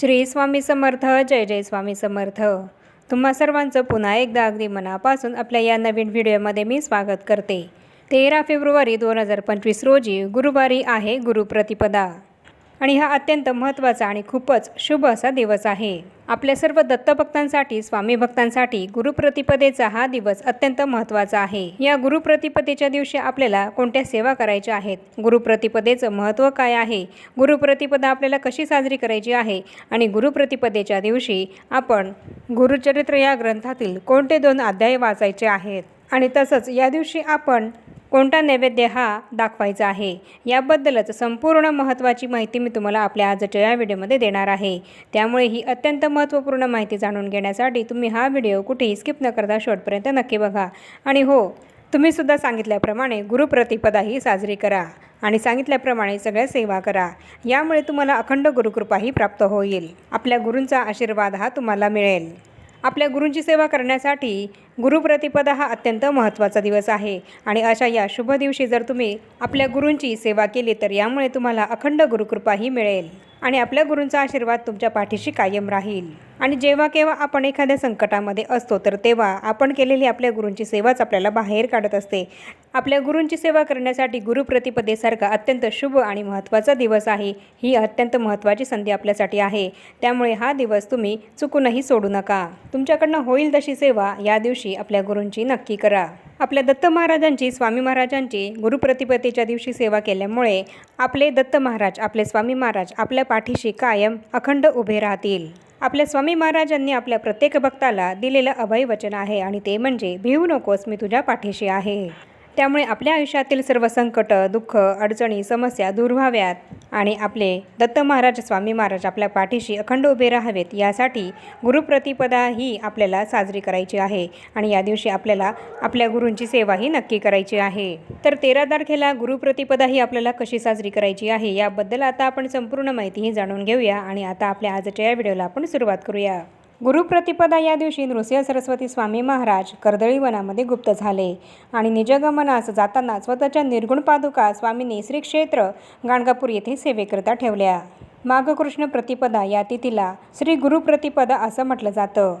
श्री स्वामी समर्थ जय जय स्वामी समर्थ. तुम्हा सर्वांचं पुन्हा एकदा अगदी मनापासून आपल्या या नवीन व्हिडिओमध्ये मी स्वागत करते. तेरा फेब्रुवारी दोन हजार पंचवीस रोजी गुरुवारी आहे गुरुप्रतिपदा. आणि हा अत्यंत महत्त्वाचा आणि खूपच शुभ असा दिवस आहे. आपल्या सर्व दत्तभक्तांसाठी स्वामी भक्तांसाठी गुरुप्रतिपदेचा हा दिवस अत्यंत महत्त्वाचा आहे. या गुरुप्रतिपदेच्या दिवशी आपल्याला कोणत्या सेवा करायच्या आहेत? गुरुप्रतिपदेचं महत्त्व काय आहे? गुरुप्रतिपदा आपल्याला कशी साजरी करायची आहे? आणि गुरुप्रतिपदेच्या दिवशी आपण गुरुचरित्र या ग्रंथातील कोणते दोन अध्याय वाचायचे आहेत? आणि तसंच या दिवशी आपण कोणता नैवेद्य हा दाखवायचा आहे? याबद्दलच संपूर्ण महत्त्वाची माहिती मी तुम्हाला आपल्या आजच्या या व्हिडिओमध्ये देणार आहे. त्यामुळे ही अत्यंत महत्त्वपूर्ण माहिती जाणून घेण्यासाठी तुम्ही हा व्हिडिओ कुठेही स्किप न करता शेवटपर्यंत नक्की बघा. आणि हो तुम्ही सुद्धा सांगितल्याप्रमाणे गुरुप्रतिपदाही साजरी करा आणि सांगितल्याप्रमाणे सगळ्या सेवा करा. यामुळे तुम्हाला अखंड गुरुकृपाही प्राप्त होईल. आपल्या गुरूंचा आशीर्वाद हा तुम्हाला मिळेल. आपल्या गुरूंची सेवा करण्यासाठी गुरुप्रतिपदा हा अत्यंत महत्त्वाचा दिवस आहे. आणि अशा या शुभ दिवशी जर तुम्ही आपल्या गुरूंची सेवा केली तर यामुळे तुम्हाला अखंड गुरुकृपाही मिळेल आणि आपल्या गुरूंचा आशीर्वाद तुमच्या पाठीशी कायम राहील. आणि जेव्हा केव्हा आपण एखाद्या संकटामध्ये असतो तर तेव्हा आपण केलेली आपल्या गुरूंची सेवाच आपल्याला बाहेर काढत असते. आपल्या गुरूंची सेवा करण्यासाठी गुरुप्रतिपदेसारखा अत्यंत शुभ आणि महत्त्वाचा दिवस आहे. ही अत्यंत महत्त्वाची संधी आपल्यासाठी आहे. त्यामुळे हा दिवस तुम्ही चुकूनही सोडू नका. तुमच्याकडनं होईल तशी सेवा या दिवशी आपल्या गुरूंची नक्की करा. आपल्या दत्त महाराजांची स्वामी महाराजांची गुरुप्रतिपदेच्या दिवशी सेवा केल्यामुळे आपले दत्त महाराज आपले स्वामी महाराज आपल्या पाठीशी कायम अखंड उभे राहतील. आपल्या स्वामी महाराजांनी आपल्या प्रत्येक भक्ताला दिलेलं अभय वचन आहे आणि ते म्हणजे भिवू नकोस मी तुझ्या पाठीशी आहे. त्यामुळे आपल्या आयुष्यातील सर्व संकट दुःख अडचणी समस्या दूर व्हाव्यात आणि आपले दत्त महाराज स्वामी महाराज आपल्या पाठीशी अखंड उभे राहावेत यासाठी गुरुप्रतिपदा ही आपल्याला साजरी करायची आहे आणि या दिवशी आपल्याला आपल्या गुरूंची सेवाही नक्की करायची आहे. तर तेरा तारखेला गुरुप्रतिपदा ही आपल्याला कशी साजरी करायची आहे याबद्दल आता आपण संपूर्ण माहितीही जाणून घेऊया आणि आता आपल्या आजच्या या व्हिडिओला आपण सुरुवात करूया. गुरुप्रतिपदा या दिवशी नृसिंह सरस्वती स्वामी महाराज कर्दळी वनामध्ये गुप्त झाले आणि निजगमनास जाताना स्वतःच्या निर्गुण पादुका स्वामींनी श्री क्षेत्र गाणगापूर येथे सेवेकरिता ठेवल्या. माघकृष्ण प्रतिपदा या तिथीला श्री गुरुप्रतिपदा असं म्हटलं जातं.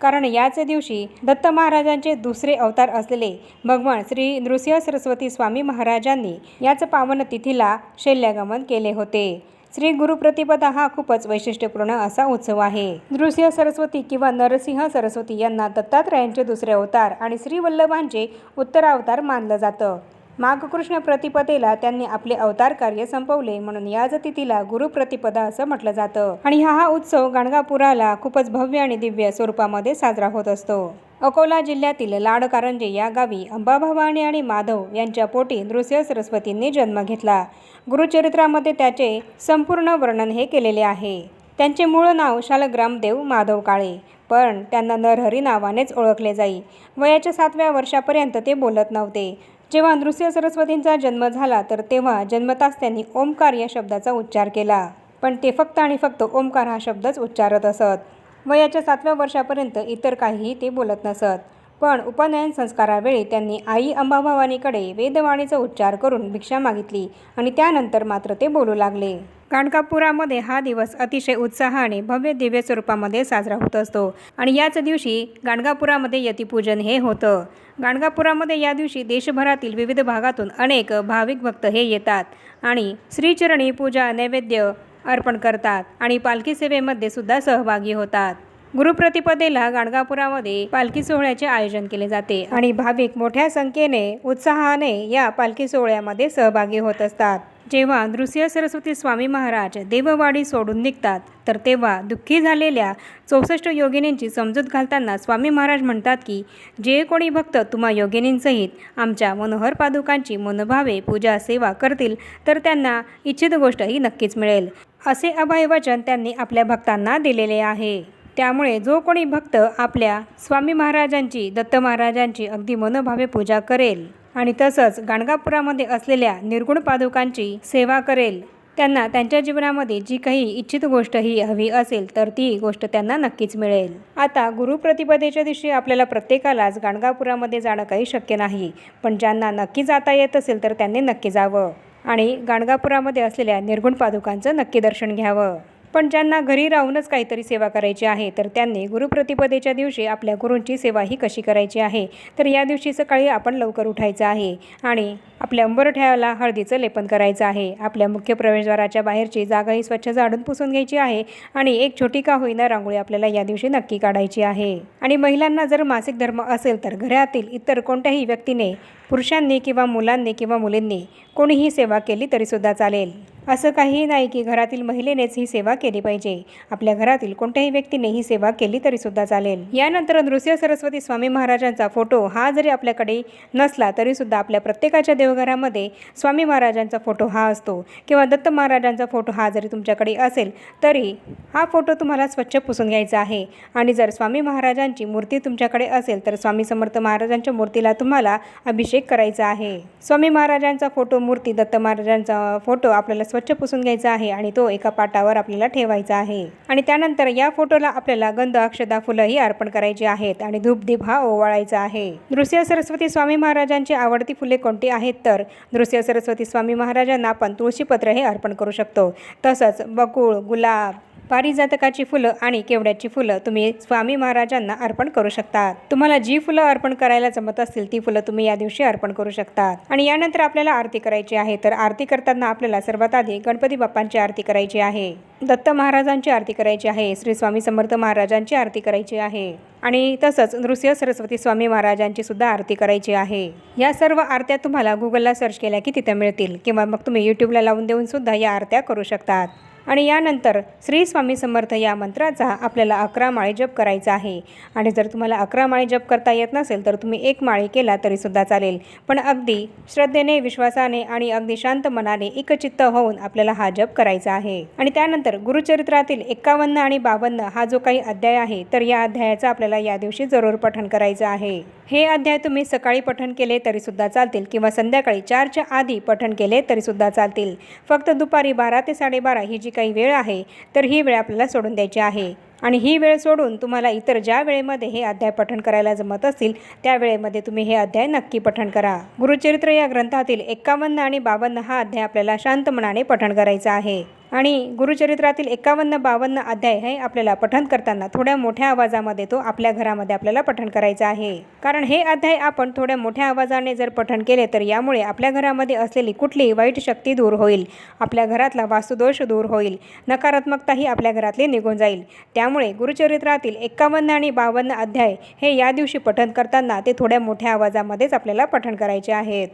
कारण याच दिवशी दत्त महाराजांचे दुसरे अवतार असलेले भगवान श्री नृसिंह सरस्वती स्वामी महाराजांनी याच पावन तिथीला शैल्यागमन केले होते. श्री गुरुप्रतिपदा हा खूपच वैशिष्ट्यपूर्ण असा उत्सव आहे. नृसिंह सरस्वती किंवा नरसिंह सरस्वती यांना दत्तात्रयांचे दुसरे अवतार आणि श्री वल्लभांचे उत्तरावतार मानलं जातं. माघकृष्ण प्रतिपदेला त्यांनी आपले अवतार कार्य संपवले म्हणून याच तिथीला गुरुप्रतिपदा असं म्हटलं जातं. आणि हा हा उत्सव गाणगापुराला खूपच भव्य आणि दिव्य स्वरूपामध्ये साजरा होत असतो. अकोला जिल्ह्यातील लाडकारंजे या गावी अंबाभवानी आणि माधव यांच्या पोटी नृसिंह सरस्वतींनी जन्म घेतला. गुरुचरित्रामध्ये त्याचे संपूर्ण वर्णन हे केलेले आहे. त्यांचे मूळ नाव शालग्रामदेव माधव काळे पण त्यांना नरहरी नावानेच ओळखले जाई. वयाच्या सातव्या वर्षापर्यंत ते बोलत नव्हते. जेव्हा नृसिंह सरस्वतींचा जन्म झाला तर तेव्हा जन्मताच त्यांनी ओमकार या शब्दाचा उच्चार केला. पण ते फक्त आणि फक्त ओमकार हा शब्दच उच्चारत असत. वयाच्या सातव्या वर्षापर्यंत इतर काहीही ते बोलत नसत. पण उपनयन संस्कारावेळी त्यांनी आई अंबाभवानीकडे वेदवाणीचा उच्चार करून भिक्षा मागितली आणि त्यानंतर मात्र ते बोलू लागले. काणकापुरामध्ये हा दिवस अतिशय उत्साहाने भव्य दिव्य स्वरूपामध्ये साजरा होत असतो आणि याच दिवशी गाणगापुरामध्ये यतिपूजन हे होतं. गाणगापुरामध्ये या दिवशी देशभरातील विविध भागातून अनेक भाविक भक्त हे येतात आणि श्रीचरणी पूजा नैवेद्य अर्पण करतात आणि पालखी सेवेमध्ये सुद्धा सहभागी होतात. गुरुप्रतिपदेला गाणगापुरामध्ये पालखी सोहळ्याचे आयोजन केले जाते आणि भाविक मोठ्या संख्येने उत्साहाने या पालखी सोहळ्यामध्ये सहभागी होत असतात. जेव्हा नृसिंह सरस्वती स्वामी महाराज देववाडी सोडून निघतात तर तेव्हा दुःखी झालेल्या चौसष्ट योगिनींची समजूत घालताना स्वामी महाराज म्हणतात की जे कोणी भक्त तुम्हा योगिनींसहित आमच्या मनोहर पादुकांची मनोभावे पूजा सेवा करतील तर त्यांना इच्छित गोष्टही नक्कीच मिळेल. असे अभयवचन त्यांनी आपल्या भक्तांना दिलेले आहे. त्यामुळे जो कोणी भक्त आपल्या स्वामी महाराजांची दत्त महाराजांची अगदी मनोभावे पूजा करेल आणि तसंच गाणगापुरामध्ये असलेल्या निर्गुण पादुकांची सेवा करेल त्यांना त्यांच्या जीवनामध्ये जी काही इच्छित गोष्ट ही हवी असेल तर ती गोष्ट त्यांना नक्कीच मिळेल. आता गुरुप्रतिपदेच्या दिवशी आपल्याला प्रत्येकालाच गाणगापुरामध्ये जाणं काही शक्य नाही पण ज्यांना नक्की जाता येत असेल तर त्यांनी नक्की जावं. आणि गाणगापुरामध्ये असलेल्या निर्गुण पादुकांचं नक्की दर्शन घ्यावं. पण ज्यांना घरी राहूनच काहीतरी सेवा करायची आहे तर त्यांनी गुरुप्रतिपदेच्या दिवशी आपल्या गुरूंची सेवा ही कशी करायची आहे? तर या दिवशी सकाळी आपण लवकर उठायचं आहे आणि आपल्या अंबरठ्याला हळदीचं लेपन करायचं आहे. आपल्या मुख्य प्रवेशद्वाराच्या बाहेरची जागाही स्वच्छ झाडून पुसून घ्यायची आहे आणि एक छोटी का होईना रांगोळी आपल्याला या दिवशी नक्की काढायची आहे. आणि महिलांना जर मासिक धर्म असेल तर घरातील इतर कोणत्याही व्यक्तीने पुरुषांनी किंवा मुलांनी किंवा मुलींनी कोणीही सेवा केली तरीसुद्धा चालेल. असं काहीही नाही की घरातील महिलेनेच ही सेवा केली पाहिजे. आपल्या घरातील कोणत्याही व्यक्तीने ही सेवा केली तरीसुद्धा चालेल. यानंतर नृसिंह सरस्वती स्वामी महाराजांचा फोटो हा जरी आपल्याकडे नसला तरीसुद्धा आपल्या प्रत्येकाच्या देवघरामध्ये स्वामी महाराजांचा फोटो हा असतो. किंवा दत्त महाराजांचा फोटो हा जरी तुमच्याकडे असेल तरी हा फोटो तुम्हाला स्वच्छ पुसून घ्यायचा आहे. आणि जर स्वामी महाराजांची मूर्ती तुमच्याकडे असेल तर स्वामी समर्थ महाराजांच्या मूर्तीला तुम्हाला अभिषेक करायचा आहे. स्वामी महाराजांचा फोटो मूर्ती दत्त महाराजांचा फोटो आपल्याला स्वच्छ पुसून घ्यायचा आहे आणि तो एका पाटावर आपल्याला ठेवायचा आहे. आणि त्यानंतर या फोटोला आपल्याला गंध अक्षदा फुलंही अर्पण करायची आहेत आणि धूपदीप हा ओवाळायचा आहे. नृसिंह सरस्वती स्वामी महाराजांची आवडती फुले कोणती आहेत तर नृसिंह सरस्वती स्वामी महाराजांना आपण तुळशीपत्र हे अर्पण करू शकतो. तसंच बकुळ गुलाब पारिजातकाची फुलं आणि केवड्याची फुलं तुम्ही स्वामी महाराजांना अर्पण करू शकता. तुम्हाला जी फुलं अर्पण करायला जमत असतील ती फुलं तुम्ही या दिवशी अर्पण करू शकता. आणि यानंतर आपल्याला आरती करायची आहे तर आरती करताना आपल्याला सर्वात आधी गणपती बाप्पांची आरती करायची आहे. दत्त महाराजांची आरती करायची आहे. श्री स्वामी समर्थ महाराजांची आरती करायची आहे. आणि तसंच नृसिंह सरस्वती स्वामी महाराजांची सुद्धा आरती करायची आहे. या सर्व आरत्या तुम्हाला गुगलला सर्च केल्या की तिथे मिळतील. किंवा मग तुम्ही यूट्यूबला लावून देऊन सुद्धा या आरत्या करू शकतात. आणि यानंतर श्री स्वामी समर्थ या मंत्राचा आपल्याला अकरा माळी जप करायचा आहे. आणि जर तुम्हाला अकरा माळी जप करता येत नसेल तर तुम्ही एक माळी केला तरीसुद्धा चालेल. पण अगदी श्रद्धेने विश्वासाने आणि अगदी शांत मनाने एकचित्त होऊन आपल्याला हा जप करायचा आहे. आणि त्यानंतर गुरुचरित्रातील एक्कावन्न आणि बावन्न हा जो काही अध्याय आहे तर या अध्यायाचा आपल्याला या दिवशी जरूर पठण करायचं आहे. हे अध्याय तुम्ही सकाळी पठण केले तरीसुद्धा चालतील किंवा संध्याकाळी चारच्या आधी पठण केले तरीसुद्धा चालतील. फक्त दुपारी बारा ते साडेबारा ही जी काही वेळ आहे तर ही वेळ आपल्याला सोडून द्यायची आहे. आणि ही वेळ सोडून तुम्हाला इतर ज्या वेळेमध्ये हे अध्याय पठण करायला जमत असतील त्या वेळेमध्ये तुम्ही हे अध्याय नक्की पठण करा. गुरुचरित्र या ग्रंथातील एक्कावन्न आणि बावन्न हा अध्याय आपल्याला शांत मनाने पठण करायचा आहे. आणि गुरुचरित्रातील एकावन्न बावन्न अध्याय हे आपल्याला पठण करताना थोड्या मोठ्या आवाजामध्ये तो आपल्या घरामध्ये आपल्याला पठण करायचा आहे. कारण हे अध्याय आपण थोड्या मोठ्या आवाजाने जर पठण केले तर यामुळे आपल्या घरामध्ये असलेली कुठलीही वाईट शक्ती दूर होईल. आपल्या घरातला वास्तुदोष दूर होईल. नकारात्मकताही आपल्या घरातली निघून जाईल. त्यामुळे गुरुचरित्रातील एकावन्न आणि बावन्न अध्याय हे या दिवशी पठण करताना ते थोड्या मोठ्या आवाजामध्येच आपल्याला पठण करायचे आहेत.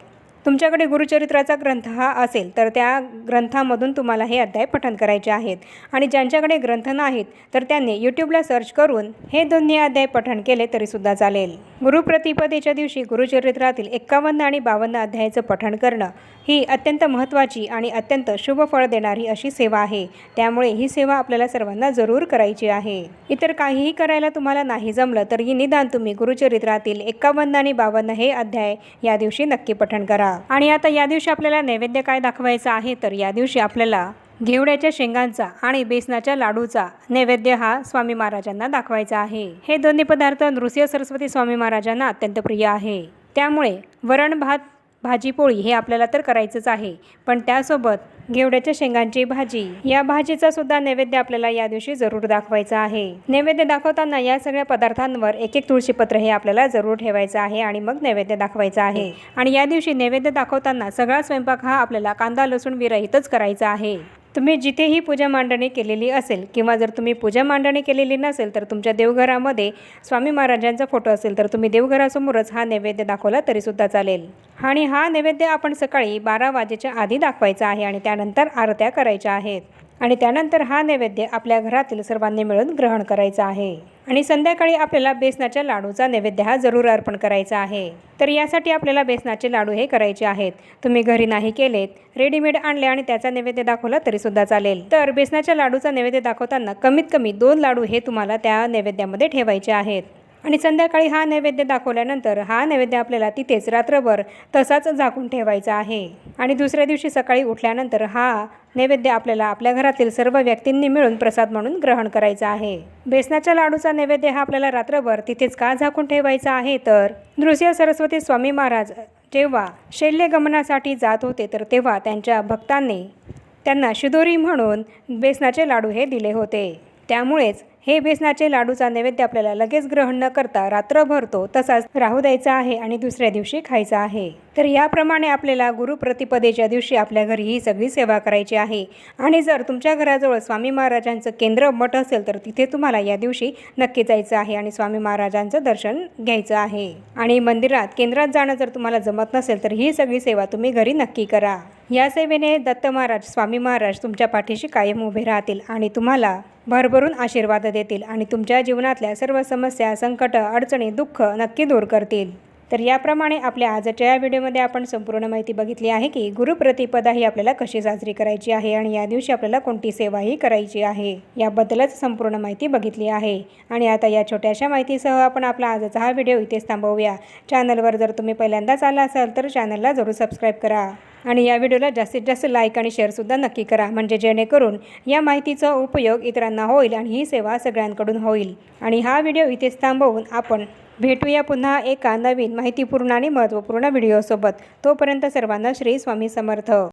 तुमच्याकडे गुरुचरित्राचा ग्रंथ हा असेल तर त्या ग्रंथामधून तुम्हाला हे अध्याय पठण करायचे आहेत. आणि ज्यांच्याकडे ग्रंथ नाहीत तर त्यांनी यूट्यूबला सर्च करून हे दोन्ही अध्याय पठण केले तरीसुद्धा चालेल. गुरुप्रतिपदेच्या दिवशी गुरुचरित्रातील एक्कावन्न आणि बावन्न अध्यायाचं पठण करणं ही अत्यंत महत्त्वाची आणि अत्यंत शुभ फळ देणारी अशी सेवा आहे. त्यामुळे ही सेवा आपल्याला सर्वांना जरूर करायची आहे. इतर काहीही करायला तुम्हाला नाही जमलं तरी निदान तुम्ही गुरुचरित्रातील एक्कावन्न आणि बावन्न हे अध्याय या दिवशी नक्की पठण करा. आणि आता या दिवशी आपल्याला नैवेद्य काय दाखवायचं आहे तर या दिवशी आपल्याला घेवड्याच्या शेंगांचा आणि बेसनाच्या लाडूचा नैवेद्य हा स्वामी महाराजांना दाखवायचा आहे. हे दोन्ही पदार्थ नृसिंह सरस्वती स्वामी महाराजांना अत्यंत प्रिय आहे. त्यामुळे वरण भात भाजी पोळी हे आपल्याला तर करायचंच आहे. पण त्यासोबत घेवड्याच्या शेंगांची भाजी. या भाजीचा सुद्धा नैवेद्य आपल्याला या दिवशी जरूर दाखवायचा आहे. नैवेद्य दाखवताना या सगळ्या पदार्थांवर एक एक तुळशीपत्र हे आपल्याला जरूर ठेवायचं आहे आणि मग नैवेद्य दाखवायचा आहे. आणि या दिवशी नैवेद्य दाखवताना सगळा स्वयंपाक हा आपल्याला कांदा लसूण विरहितच करायचा आहे. तुम्ही जिथेही पूजा मांडणी केलेली असेल किंवा जर तुम्ही पूजा मांडणी केलेली नसेल तर तुमच्या देवघरामध्ये स्वामी महाराजांचा फोटो असेल तर तुम्ही देवघरासमोरच हा नैवेद्य दाखवला तरीसुद्धा चालेल. आणि हा नैवेद्य आपण सकाळी बारा वाजेच्या आधी दाखवायचा आहे आणि त्यानंतर आरत्या करायच्या आहेत. आणि त्यानंतर हा नैवेद्य आपल्या घरातील सर्वांनी मिळून ग्रहण करायचा आहे. आणि संध्याकाळी आपल्याला बेसनाच्या लाडूचा नैवेद्य हा जरूर अर्पण करायचा आहे. तर यासाठी आपल्याला बेसनाचे लाडू हे करायचे आहेत. तुम्ही घरी नाही केलेत रेडीमेड आणले आणि त्याचा नैवेद्य दाखवला तरीसुद्धा चालेल. तर बेसनाच्या लाडूचा नैवेद्य दाखवताना कमीत कमी दोन लाडू हे तुम्हाला त्या नैवेद्यामध्ये ठेवायचे आहेत. आणि संध्याकाळी हा नैवेद्य दाखवल्यानंतर हा नैवेद्य आपल्याला तिथेच रात्रभर तसाच झाकून ठेवायचा आहे. आणि दुसऱ्या दिवशी सकाळी उठल्यानंतर हा नैवेद्य आपल्याला आपल्या घरातील सर्व व्यक्तींनी मिळून प्रसाद म्हणून ग्रहण करायचा आहे. बेसनाच्या लाडूचा नैवेद्य हा आपल्याला रात्रभर तिथेच का झाकून ठेवायचा आहे? तर नृसिंह सरस्वती स्वामी महाराज जेव्हा शैल्यगमनासाठी जात होते तर तेव्हा त्यांच्या भक्तांनी त्यांना शिदोरी म्हणून बेसनाचे लाडू हे दिले होते. त्यामुळेच हे बेसनाचे लाडूचा नैवेद्य आपल्याला लगेच ग्रहण न करता रात्रभर तो तसाच राहू द्यायचा आहे आणि दुसऱ्या दिवशी खायचा आहे. तर याप्रमाणे आपल्याला गुरुप्रतिपदेच्या दिवशी आपल्या घरी ही सगळी सेवा करायची आहे. आणि जर तुमच्या घराजवळ स्वामी महाराजांचं केंद्र मठ असेल तर तिथे तुम्हाला या दिवशी नक्की जायचं आहे आणि स्वामी महाराजांचं दर्शन घ्यायचं आहे. आणि मंदिरात केंद्रात जाणं जर तुम्हाला जमत नसेल तर ही सगळी सेवा तुम्ही घरी नक्की करा. या सेवेने दत्त महाराज स्वामी महाराज तुमच्या पाठीशी कायम उभे राहतील आणि तुम्हाला भरभरून आशीर्वाद देतील आणि तुमच्या जीवनातल्या सर्व समस्या संकट अडचणी दुःख नक्की दूर करतील. तर याप्रमाणे आपल्या आजच्या या व्हिडिओमध्ये आपण संपूर्ण माहिती बघितली आहे की गुरुप्रतिपदा ही आपल्याला कशी साजरी करायची आहे आणि या दिवशी आपल्याला कोणती सेवाही करायची आहे याबद्दलच संपूर्ण माहिती बघितली आहे. आणि आता या छोट्याशा माहितीसह आपण आपला आजचा हा व्हिडिओ इथेच थांबवूया. चॅनलवर जर तुम्ही पहिल्यांदाच आला असाल तर चॅनलला जरूर सबस्क्राईब करा. आणि या व्हिडिओला जास्तीत जास्त लाईक आणि शेअरसुद्धा नक्की करा. म्हणजे जेणेकरून या माहितीचा उपयोग इतरांना होईल आणि ही सेवा सगळ्यांकडून होईल. आणि हा व्हिडिओ इथेच थांबवून आपण भेटूया पुन्हा एका नवीन माहितीपूर्ण आणि महत्त्वपूर्ण व्हिडिओसोबत. तोपर्यंत सर्वांना श्री स्वामी समर्थ.